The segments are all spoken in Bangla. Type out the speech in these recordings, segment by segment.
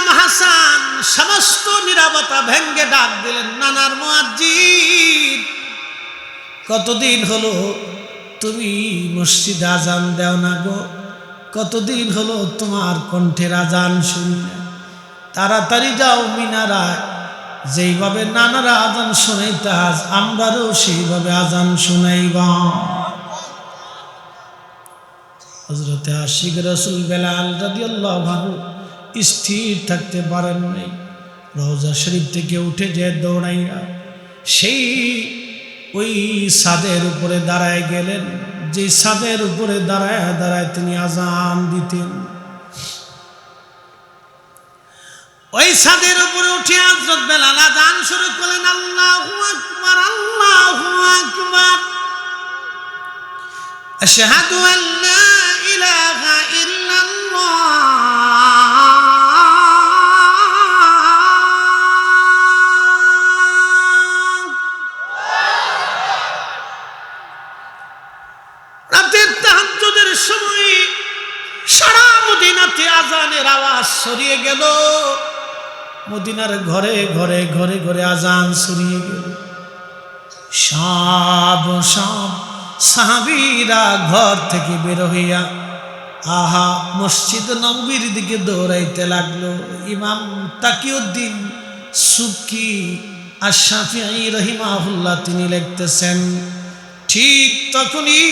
ইমাম হাসান সমস্ত নিরাপত্তা ভেঙ্গে ডাক দিলেন, নানার মুয়াজ্জিদ কতদিন হলো তুমি মসজিদে আজান দেও না গো কতদিন হলো তোমার কণ্ঠের আজান শুনি না। তাড়াতাড়ি যাও মিনারায়, যেইভাবে নানারা আজান শোনাইতে আজ আমরাও সেইভাবে আজান শোনাইবা হজরতে আশিক রসুল বেলাল রাদিয়াল্লাহু ভানু স্থির থাকতে পারেন নাই। রোজা শরীফ থেকে উঠে যে দৌড়াইয়া সেই ওই সাদের উপরে দাঁড়ায় গেলেন, যে সাদের উপরে দাঁড়ায় দাঁড়ায় তিনি আজান দিতেন। ওই সাদের উপরে উঠে আজরত বেলাল আজান শুরু করলেন, আল্লাহ আকবার আল্লাহ আকবার। আশহাদু আল্লা ইলাহা ইল্লাল্লাহ। মদিনাতে আজানের আওয়াজ সরিয়ে গেল, মদিনার ঘরে ঘরে ঘরে ঘরে আজান সরিয়ে গেল। সব সব, সাহাবিরা ঘর থেকে বের হইয়া, আহা, মসজিদ নবীর দিকে দৌড়াইতে লাগল। ইমাম তাকিউদ্দিন সুকি আর শাফিআই রহিমাহুল্লাহ তিনি লিখতেছেন, ঠিক তখনই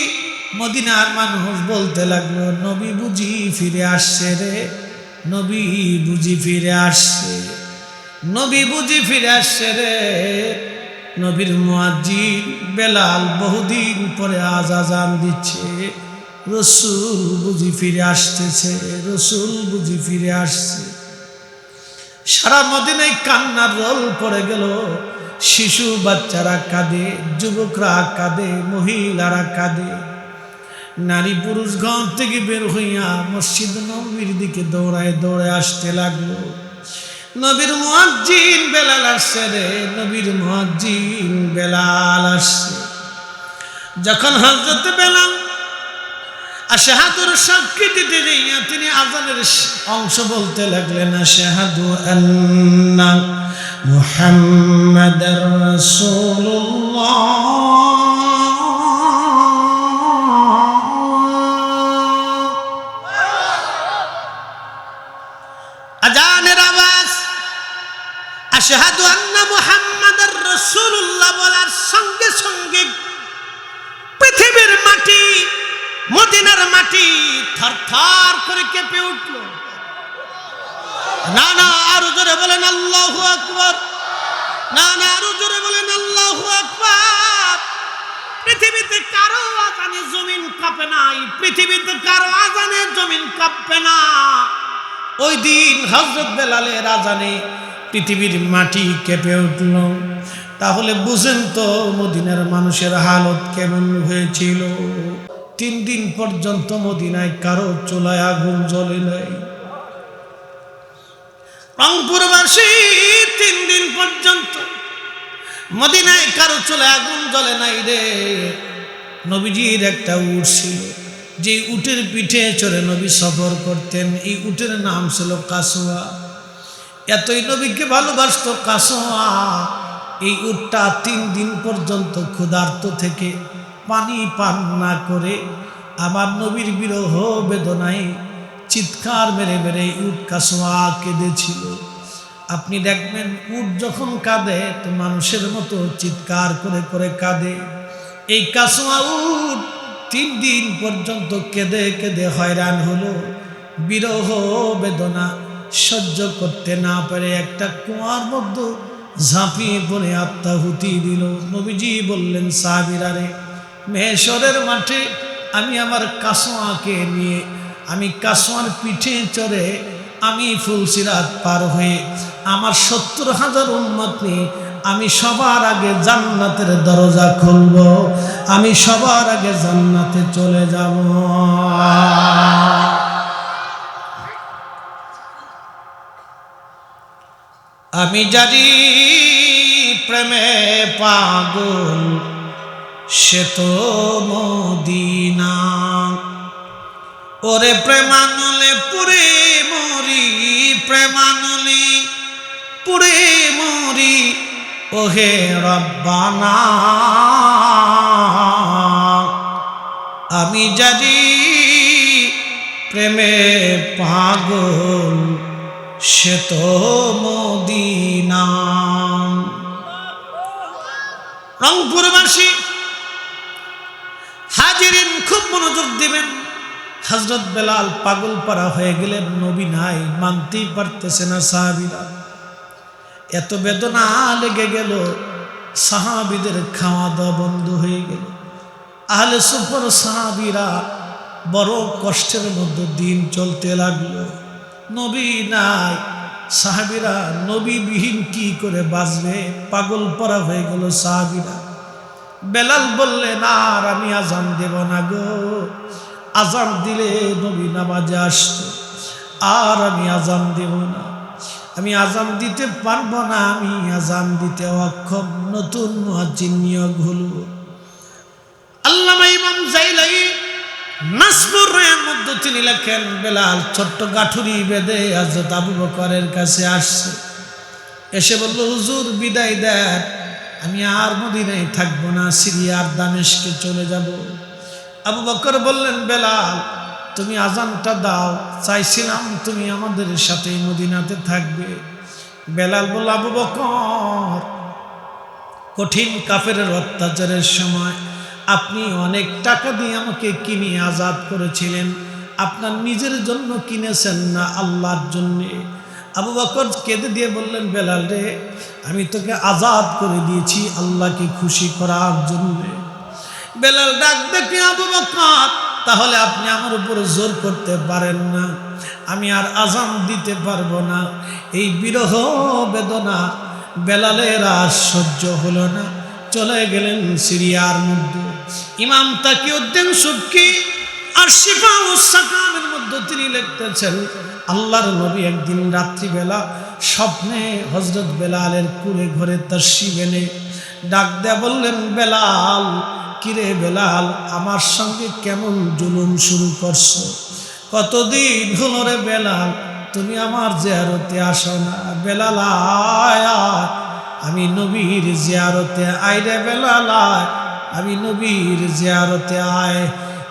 মদিনার মানুষ বলতে লাগল, নবী বুঝি ফিরে আসছে রে, নবী বুঝি ফিরে আসছে, নবী বুঝি ফিরে আসছে রে। নবীর মুয়াজ্জিন বেলাল বহুদিন পরে আজ আজান দিচ্ছে, রসুল বুঝি ফিরে আসতেছে, রসুল বুঝি ফিরে আসছে। সারা মদিনায় কান্নার রোল পড়ে গেল, শিশু বাচ্চারা কাঁদে, যুবকরা কাঁদে, মহিলারা কাঁদে। নারী পুরুষ ঘর থেকে বের হইয়া মসজিদ নবীর দিকে দৌড়ায় দৌড়ে আসতে লাগল। নবীর মুয়াজ্জিন বেলাল আসছে রে, নবীর মুয়াজ্জিন বেলাল আসছে। যখন হজরত বেলাল আশাহাদুর সাক্ষী দিতে যাইয়া তিনি আজানের অংশ বলতে লাগলেন, আশাহাদু আন্না মুহাম্মাদার রাসূলুল্লাহ। আশহাদু আন্না মুহাম্মাদার রাসূলুল্লাহ বলার সঙ্গে সঙ্গে পৃথিবীর মাটি, মদিনার মাটি থরথর করে কেঁপে উঠল। না না, আরও জোরে বলেন আল্লাহু আকবার। না না, আরও জোরে বলেন আল্লাহু আকবার। পৃথিবীতে কারও আজানে জমিন কাঁপে না এই পৃথিবীতে কারও আজানে জমিন কাঁপবে না। ওই দিন হজরত বেলালের আজানে পৃথিবীর মাটি কেঁপে উঠল। তাহলে বুঝেন তো মদিনার মানুষের হালত কেমন হয়েছিল। তিন দিন পর্যন্ত মদিনায় কারও চুলায় আগুন জ্বলে নাই। রংপুরবাসী, তিন দিন পর্যন্ত মদিনায় কারও চলে আগুন জ্বলে নাই রে। নবীজির একটা উট ছিল যে উটের পিঠে চড়ে নবী সফর করতেন। এই উটের নাম ছিল কাসোয়া। এতই নবীকে ভালোবাসত কাসোয়া। এই উটটা তিন দিন পর্যন্ত ক্ষুধার্ত থেকে পানি পান না করে আমার নবীর বিরহ বেদনায় চিৎকার মেরে মেরে উট কাসোয়া কেঁদেছিল। আপনি দেখবেন উট যখন কাঁদে তো মানুষের মতো চিৎকার করে করে কাঁদে। এই কাসোয়া উট তিন দিন পর্যন্ত কেঁদে কেঁদে হয়রান হলো। বিরহ বেদনা সহ্য করতে না পারে, একটা কুয়ার মধ্যে ঝাঁপিয়ে পড়ে আত্মাহুতি দিল। নবীজি বললেন, সাহাবিরারে মেহেশ্বরের মাঠে আমি আমার কাসোয়াকে নিয়ে, আমি কাসোয়ার পিঠে চড়ে আমি ফুলসিরাত পার হয়ে আমার সত্তর হাজার উন্মত নিয়ে আমি সবার আগে জান্নাতের দরজা খুলব, আমি সবার আগে জান্নাতে চলে যাব। আমি জানি প্রেমে পাগল, সে তো মদিনা। ওরে প্রেমানলে পুরে মরি, প্রেমানলি পুড়ে মরি, ওহে রব্বানা। আমি জানি প্রেমে পাগল সে তো মদিনা। রংপুরবাসী, হাজিরিন খুব মনোযোগ দিবেন। হজরত বেলাল পাগল পারা হয়ে গেলেন, নবী নাই, মানতেই পারতেছে না সাহাবিরা। এত বেদনা লেগে গেল, সাহাবিদের খাওয়া দাওয়া বন্ধ হয়ে গেল। আহলে সুপর সাহাবিরা বড় কষ্টের মধ্যে দিন চলতে লাগল। নবী নাই। সাহাবিরা নবীবিহীন কি করে বাঁচবে? পাগল পরা হয়ে গেল সাহাবিরা। বেলাল বললেন আর আমি আজান দেব না গো। আজান দিলে নবী নামাজে আসতো। আর আমি আজান দেব না। আমি আজান দিতে পারব না, আমি আজান দিতে অক্ষম নতুন নিয়োগ হলো। আল্লামা ইমাম জাইলাই নাসবুর রায়ের মধ্যে তিনি লেখেন, বেলাল ছোট্ট গাঠুরি বেঁধে হজরত আবু বকরের কাছে আসছে। এসে বলল, হুজুর, বিদায় দেন। আমি আর মদিনায় থাকব না, সিরিয়ার দামেশকে চলে যাব। আবু বকর বললেন, বেলাল, তুমি আজানটা দাও। চাইছিলাম তুমি আমাদের সাথে মদিনাতে থাকবে। বেলাল বলল, আবু বকর, কঠিন কাফের অত্যাচারের সময় আপনি অনেক টাকা দিয়ে আমাকে কিনে আজাদ করেছিলেন। আপনার নিজের জন্য কিনেছেন না আল্লাহর জন্যে। আবু বকর কেঁদে দিয়ে বললেন, বেলাল রে, আমি তোকে আজাদ করে দিয়েছি আল্লাহকে খুশি করার জন্যে। বেলাল ডাক, দেখে আবু বকর, তাহলে আপনি আমার উপরে জোর করতে পারেন না। আমি আর আজান দিতে পারব না। এই বিরহ বেদনা বেলালের আর সহ্য হলো না। চলে গেলেন সিরিয়ার মধ্যে ইমাম তাকিউদ্দিন সুবকি আর শিফা উসাকামের মধ্যে তিনি লিখতেছেন, আল্লাহর নবী একদিন রাত্রিবেলা স্বপ্নে হজরত বেলালের কুড়ে ঘরে তর্শি এনে ডাক দেয়া বললেন, বেলাল, কিরে বেলাল, আমার সঙ্গে কেমন জুলুম শুরু করছ কতদিন হলো রে বেলাল, তুমি আমার জিয়ারতে আসো না বেলাল আয়। আমি নবীর জিয়ারতে আয় রে বেলাল আয়। আমি নবীর জিয়ারতে আয়।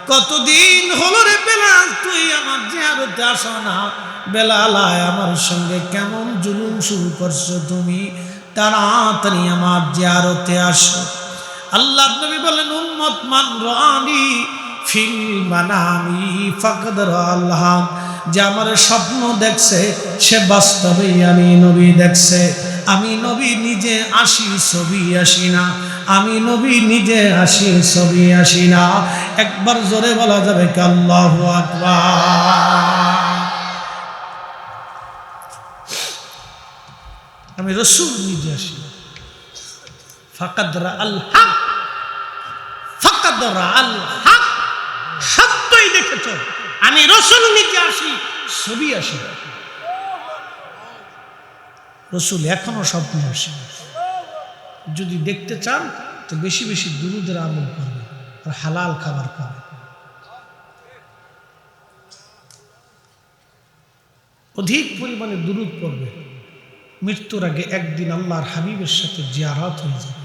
কতদিন হলো রে বেলাল, তুই আমার জিয়ারতে আসো না। বেলাল আয় আমার সঙ্গে কেমন জুলুম শুরু করছ তুমি? তাড়াতাড়ি আমার জিয়ারতে আসো। আল্লাহ নবী বলেন, উম্মত মান রানি ফিল মানামি ফাকদ আল্লাহ যে আমার স্বপ্ন দেখছে, সে বাস্তবেই আমি নবী দেখছে। আমি নবী নিজে আসি, ছবি আসি না। আমি নবী নিজে আসি, ছবি আসি না। একবার জোরে বলা যাবে কাল্লাহ আমি রসুল নিজে আসি। ফাকাদরা আল হক। ফাকাদরা আল হক। সত্যই দেখেছ। আমি রসুল নিজে আসি, ছবি আসি। রসুল এখনও স্বপ্নে আসে যদি দেখতে চান, তো বেশি বেশি দুরুদের আমল করবে আর হালাল খাবার খাবে অধিক পরিমাণে দুরুদ পড়বে মৃত্যুর আগে একদিন আল্লাহর হাবিবের সাথে জিয়ারাত হয়ে যাবে।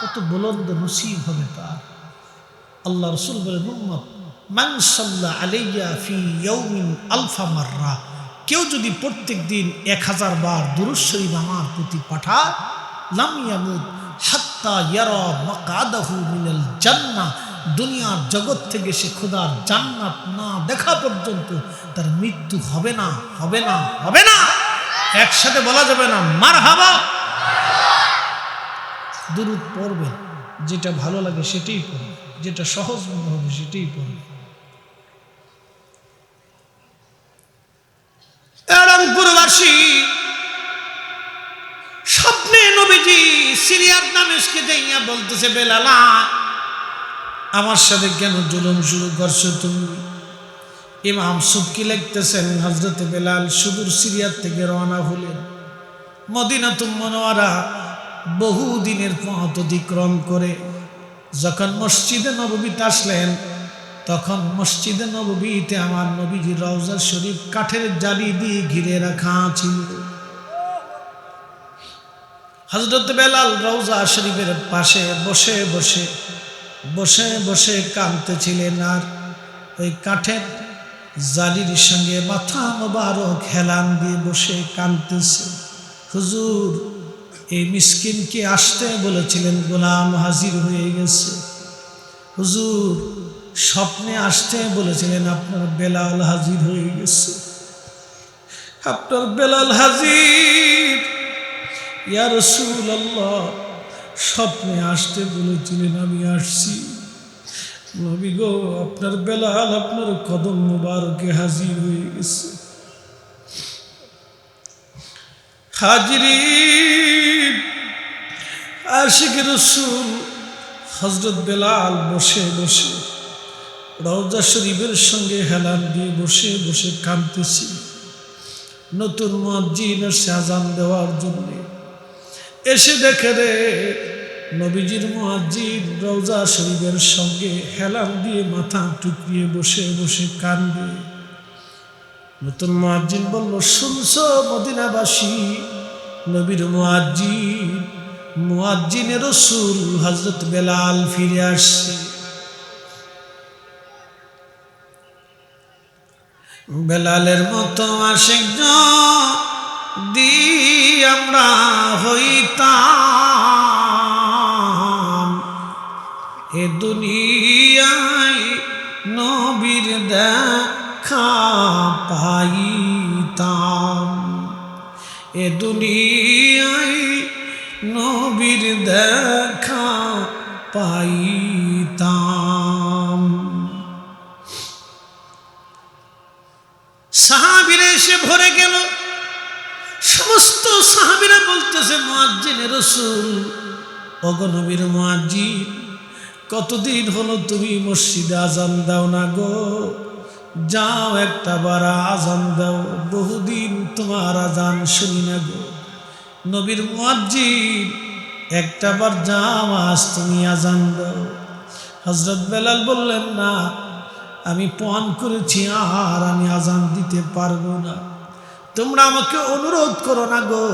কত বুলন্দ নসিব হবে তার। আল্লাহ রসুল বলে মোহাম্মদ মান সাল্লাহ আলাইয়া ফি ইয়াউমিন আলফা মাররা। কেউ যদি প্রত্যেক দিন এক হাজার বার দুরুশ্বরী আমার প্রতি পাঠায়, লাম ইয়ামুদ হাত্তা ইয়ারা মাকাদাহু মিনাল জান্নাহ। দুনিয়ার জগৎ থেকে সে খোদার জান্নাত না দেখা পর্যন্ত তার মৃত্যু হবে না হবে না হবে না। একসাথে বলা যাবে না মার হাবা দুরুদ পড়বে, যেটা ভালো লাগে সেটাই পড়বে, যেটা সহজ মনে হবে সেটাই পড়বে। রংপুরবাসী, স্বপ্নে নবীজি সিরিয়ার দামেশকে যাইয়া বলতেছে, বেলালা, আমার সাথে কেন জুলুম শুরু করছ তুমি? ইমাম সুবকি লিখতেছেন হজরত বেলাল সুদূর সিরিয়ার থেকে রওনা হলেন। মদিনাতুম মনোয়ারা বহু দিনের পথ অতিক্রম করে, যখন মসজিদে নববীতে আসলেন তখন মসজিদে নববীতে আমার নবীজির রওজা শরীফ কাঠের জালি দিয়ে ঘিরে রাখা ছিল। হজরত বেলাল রৌজা শরীফের পাশে বসে বসে বসে বসে কাঁদতেছিলেন আর ওই কাঠের জালির সঙ্গে মাথা মোবারক হেলান দিয়ে বসে কাঁদতেছে। হুজুর, এই মিসকিনকে আসতে বলেছিলেন? গোলাম হাজির হয়ে গেছে। হুজুর স্বপ্নে আসতে বলেছিলেন, আপনার বেলাল হাজির হয়ে গেছে। আপনার বেলাল হাজির। ইয়া রসুল আল্লাহ স্বপ্নে আসতে বলেছিলেন, আমি আসছি। নবী গো, আপনার বেলাল আপনার কদম মুবারকে হাজির হয়ে গেছে। হাজিরি আশিক রসুল হজরত বেলাল বসে বসে রওজা শরীফের সঙ্গে হেলান দিয়ে বসে বসে কাঁদতেছি। নতুন মসজিদ এসে আজান দেওয়ার জন্য। এসে দেখে রে, নবীজির মসজিদ রওজা শরীফের সঙ্গে হেলান দিয়ে মাথা টুকরিয়ে বসে বসে কান্দে নতুন মসজিদ বলল, শুনছ মদিনাবাসী? নবীর মুয়াজ্জিন, মুয়াজ্জিনের রসুল হজরত বেলাল ফিরে আসছে। বেলালের মতো আশেক দি আমরা হইতাম, এ দুনিয়ায় নবীর দেখা পাইতাম। এ দুনিয়ায় নবীর দেখা পাইতাম এসে ভরে গেল। সমস্ত সাহাবিরা বলতেছে, মোয়াজ্জিনের রসুল অগনবীর মোয়াজ্জিন, কতদিন হলো তুমি মসজিদে আজান দাও না গো? যাও একটা বার আজান দাও, বহুদিন তোমার আজান শুনি না গো। নবীর মুয়াজ্জিন, একটা বার যাও, আজ তুমি আজান দাও। হজরত বেলাল বললেন, না আমি পণ করেছি আর আমি আজান দিতে পারব না। তোমরা আমাকে অনুরোধ করো না গো,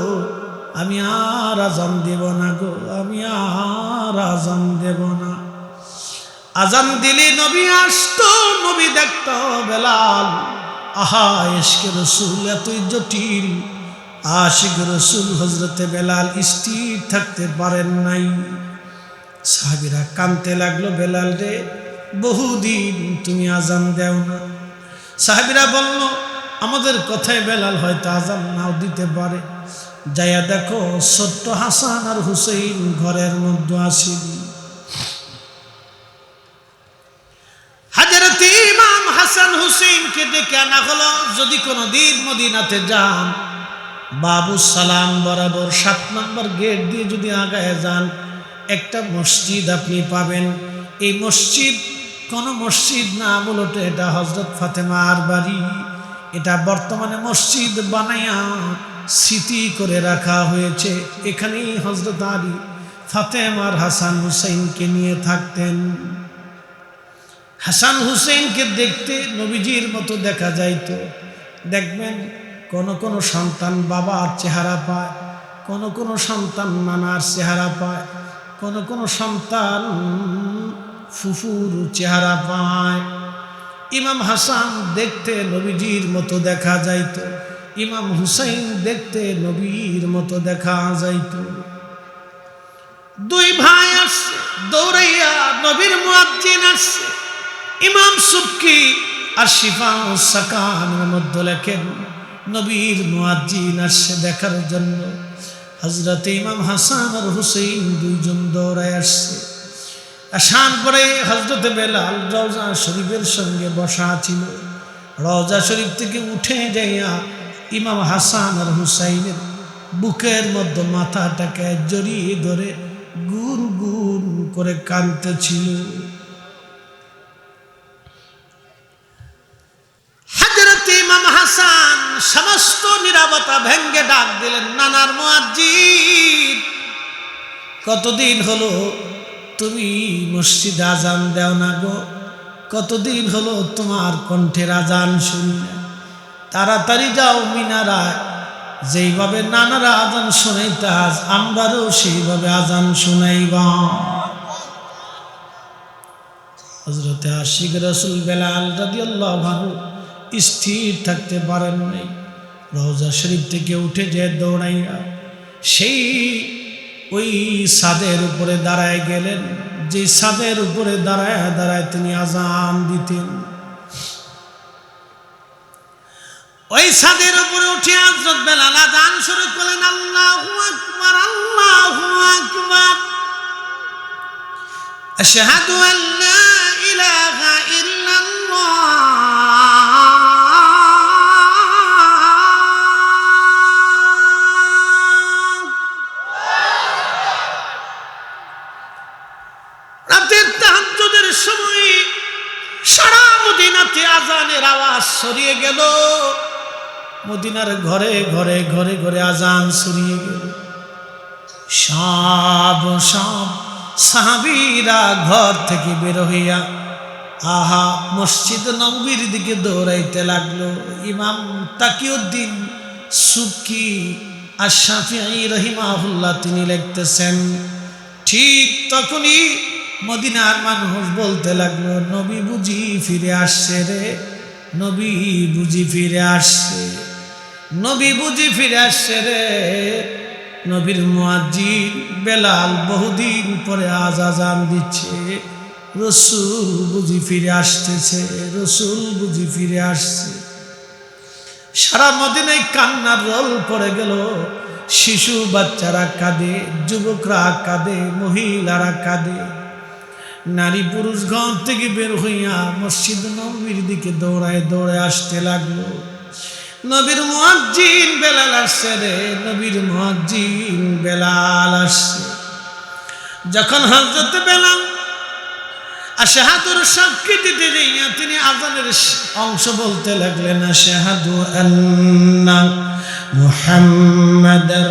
আমি আর আজান দেব না গো, আমি আর আজান দেব না। আজান দিলে নবী আসতো, নবী দেখত বেলাল। আহা এসকে রসুল এতই জটিল। আশিক রসুল হজরতে বেলাল স্থির থাকতে পারেন নাই। সাহাবিরা কানতে লাগল, বেলাল রে বহুদিন তুমি আজান দেও না। সাহেবরা বলল, আমাদের কথায় বেলাল হয়তো আজান নাও দিতে পারে। যাইয়া দেখো ছোট্ট হাসান আর হুসেইন ঘরের মধ্যে আসিনি হাজারত ইমাম হাসান হুসেইনকে ডেকে আনা হলো, যদি কোনো দিন মদিনাতে যান, বাবু সালাম বরাবর সাত নম্বর গেট দিয়ে যদি আগায় যান, একটা মসজিদ আপনি পাবেন। এই মসজিদ কোন মসজিদ না, মূলত এটা হজরত ফাতেমার বাড়ি। এটা বর্তমানে মসজিদ বানাইয়া স্মৃতি করে রাখা হয়েছে। এখানেই হজরত আলী ফাতেমার হাসান হুসেইনকে নিয়ে থাকতেন। হাসান হুসেনকে দেখতে নবীজির মতো দেখা যাইতো। দেখবেন, কোন কোন সন্তান বাবার চেহারা পায়, কোন কোন সন্তান নানার চেহারা পায়, কোন কোন সন্তান ফুফুর চেহারা পায়। ইমাম হাসান দেখতে নবীজির মতো দেখা যাইত। ইমাম হুসাইন দেখতে নবীর মতো দেখা যাইত। দুই ভাই আসছে, দৌড়াইয়া নবীর মুয়াজ্জিন আসছে। ইমাম সুবকি আর শিফা ও সাকানের মধ্যে লেখেন, নবীর মুয়াজ্জিন আসছে দেখার জন্য। হজরত ইমাম হাসান আর হুসেইন দুইজন দৌড়ায় আসছে। আসান পরে হজরত বেলাল রওজা শরীফের সঙ্গে বসা ছিল। রওজা শরীফ থেকে উঠে যাইয়া ইমাম হাসান আর হুসাইনের বুকের মধ্যে মাথাটাকে জড়িয়ে ধরে গুন গুন করে কাঁদতেছিল। হজরত ইমাম হাসান সমস্ত নিরাপত্তা ভেঙ্গে ডাক দিলেন, নানার মুয়াজ্জিন, কতদিন হলো তুমি মসজিদ আজান দেও না গো। কতদিন হলো তোমার কণ্ঠের আজান শুনি না তাড়াতাড়ি যাও মিনারায়। যেইভাবে নানারা আজান শোনাইতে আজ, আমরাও সেইভাবে আজান শোনাইব। হজরতে আশিক রসুল বেলাল রাদি আল্লাহ ভানু স্থির থাকতে পারেন নাই। রোজা শরীফ থেকে উঠে যে দৌড়াইয়া, সেই ওই সাদের উপরে দাঁড়ায় গেলেন। যে সাদের উপরে দাঁড়ায় দাঁড়ায় তিনি আজান দিতেন। ওই ছাদের উপরে উঠে হযরত বেলাল আযান শুরু করলেন, আল্লাহু আকবার আল্লাহু আকবার। আশহাদু আন লা ইলাহা ইল্লাল্লাহ। মদিনাতে আজানের আওয়াজ ছড়িয়ে গেল, মদিনার ঘরে ঘরে ঘরে ঘরে আজান ছড়িয়ে গেল। সব সব, সাহাবীরা ঘর থেকে বের হইয়া, আহা, মসজিদ নবীর দিকে দৌড়াইতে লাগল। ইমাম তাকিউদ্দিন সুকি আর শাফিঈ রহিমাহুল্লাহ তিনি লিখতেছেন, ঠিক তখনই মদিনার মানুষ বলতে লাগল, নবী বুঝি ফিরে আসছে রে, নবী বুঝি ফিরে আসছে, নবী বুঝি ফিরে আসছে রে। নবীর মুয়াজ্জিন বেলাল বহুদিন পরে আজ আজান দিচ্ছে, রসুল বুঝি ফিরে আসতেছে, রসুল বুঝি ফিরে আসছে। সারা মদিনায় কান্নার রোল পড়ে গেল, শিশু বাচ্চারা কাঁদে, যুবকরা কাঁদে, মহিলারা কাঁদে। নারী পুরুষ ঘর থেকে বের হইয়া মসজিদ নবীর দিকে দৌড়ায়, দৌড়ে আসতে লাগল। নবীর মুয়াজ্জিন বেলাল আসছে রে, নবীর মুয়াজ্জিন বেলাল আসছে। যখন হজরত যাইয়া তিনি আজানের অংশ বলতে লাগলেন, আশাহাদু আন্না মুহাম্মাদার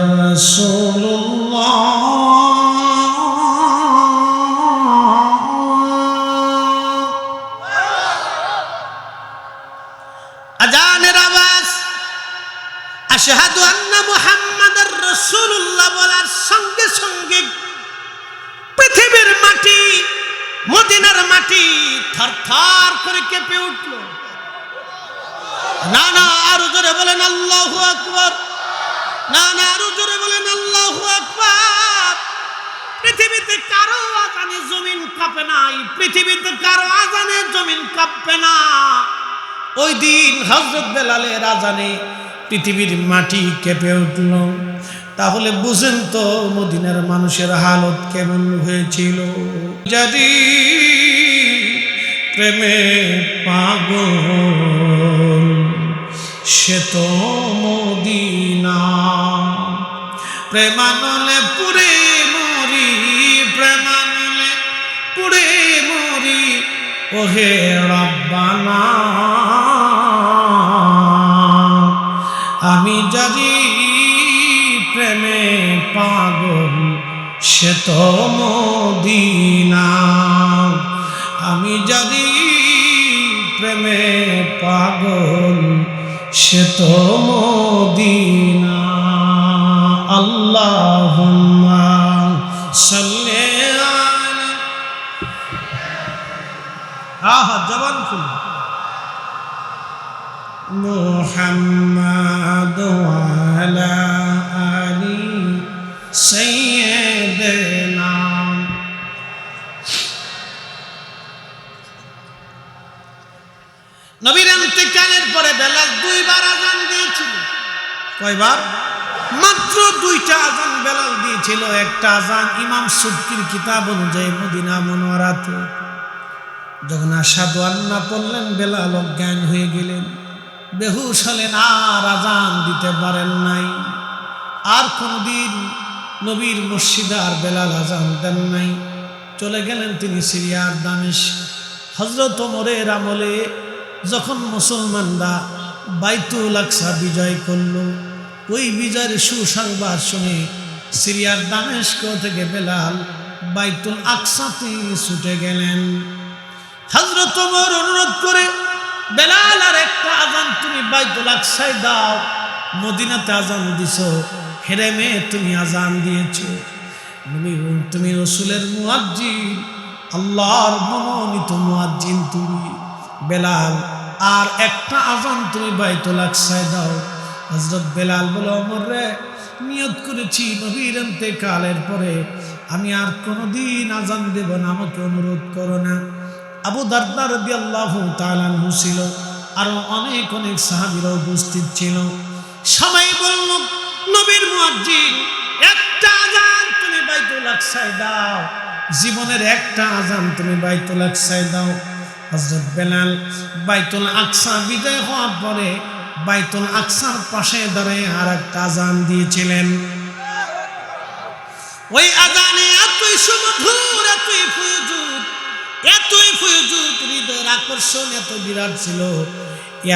আশহাদু আন্না মুহাম্মাদার রাসূলুল্লাহ বলার সঙ্গে সঙ্গে পৃথিবীর মাটি, মদিনার মাটি থরথর করে কেঁপে উঠল। না না, আরও জোরে বলেন আল্লাহু আকবার। না না, আরও জোরে বলেন আল্লাহু আকবার। পৃথিবীতে কারও আজানে জমিন কাঁপে না এই পৃথিবীতে কারও আজানে জমিন কাঁপবে না। ওই দিন হজরত বেলালের আজানে পৃথিবীর মাটি কেঁপে উঠল। তাহলে বুঝেন তো মদিনার মানুষের হালত কেমন হয়েছিল। যদি প্রেমে পাগল, সে তো মদিনা। প্রেমানলে পুরে মরি, প্রেমানলে পুরে মরি, ওহে রব্বানা সে তো মদিনা। আমি যদি প্রেমে পাগল, সে তো মদিনা। আল্লাহ সাল্লে আহা, জবান খুল। মোহাম্মদ আলা আলী সাই নবীর ইন্তেকালের পরে বেলাল দুইবার আজান দিয়েছিল। কয়বার? মাত্র দুইটা আজান বেলাল দিয়েছিল। একটা আজান ইমাম সুবকির কিতাব অনুযায়ী মদিনা মনোয়ারাতে। যখন আসাদু আন্না পড়লেন, বেলাল অজ্ঞান হয়ে গেলেন। বেহুশ হলেন, আর আজান দিতে পারেন নাই। আর কোনদিন নবীর মসজিদে আর বেলাল আজান দেন নাই। চলে গেলেন তিনি সিরিয়ার দামেশ। হজরত ওমরের আমলে যখন মুসলমানরা বাইতুল আকসা বিজয় করল, ওই বিজয়ের সুসংবাদ শুনে সিরিয়ার দামেস্ক থেকে বেলাল বাইতুল আকসাতে ছুটে গেলেন। হজরত ওমর অনুরোধ করে, বেলাল, আর একটা আজান তুমি বাইতুল আকসায় দাও। মদিনাতে আজান দিছ, হেরেমে তুমি আজান দিয়েছ। তুমি রসুলের মুয়াজ্জিন, আল্লাহর মনোনীত মুয়াজ্জিন তুমি। বেলাল, আর একটা আজান তুমি বাইতুল আকসায় দাও। হজরত বেলাল বলে অমর রে, নিয়ত করেছি নবীর কালের পরে। আমি আর কোনোদিন আজান দেব না, আমাকে অনুরোধ করো না। আবু দারদার রদি আল্লাহ তালানহু ছিল, আরও অনেক অনেক সাহাবিরা উপস্থিত ছিল। সবাই বলল, নবীর মুয়াজ্জিন, একটা আজান তুমি বাইতুল আকসায় দাও। জীবনের একটা আজান তুমি বাইতুল আকসায় দাও। হজরত বেলাল বাইতুল আকসা বিজয় হওয়ার পরে বাইতুল আকসার পাশে দাঁড়িয়ে আর একটা আজান দিয়েছিলেন। ওই আজানে এতই সুমধুর, এতই ফুজুর এতই ফুজুর হৃদয়ের আকর্ষণ এত বিরাট ছিল।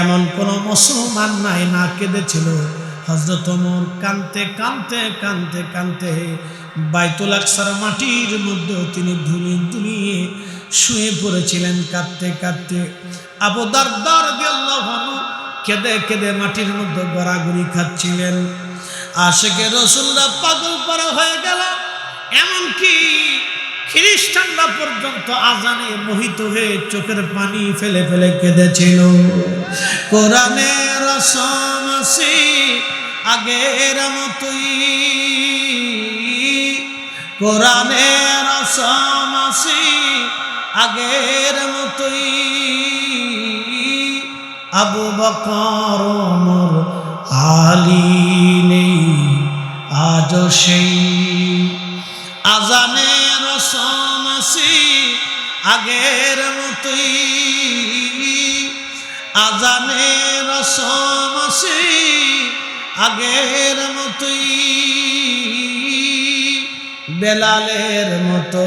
এমন কোন মুসলমান নাই, না কেঁদেছিল। হজরত ওমর কানতে কানতে কানতে কানতে বাইতুল আকসার মাটির মধ্যে তিনি ধুলিয়ে ধুলিয়ে শুয়ে পড়েছিলেন কাঁদতে কাঁদতে। আবু দারদার আল্লাহ কেঁদে কেঁদে মাটির মধ্যে গড়াগড়ি খাচ্ছিলেন। আশেকে রসুলরা পাগল করা হয়ে গেল। এমনকি খ্রিস্টানরা পর্যন্ত আজানে মোহিত হয়ে চোখের পানি ফেলে ফেলে কেঁদেছিল। কোরআনের রসমাসি আগের মতোই। কোরআনের রসমাসি আগের মতোই আবু বকর, ওমর, আলী নেই আজ সেই। আজানের রসমাসি আগের মতোই। আজানের রসমাসি আগের মতোই। বেলালের মতো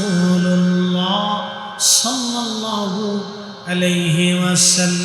وسلم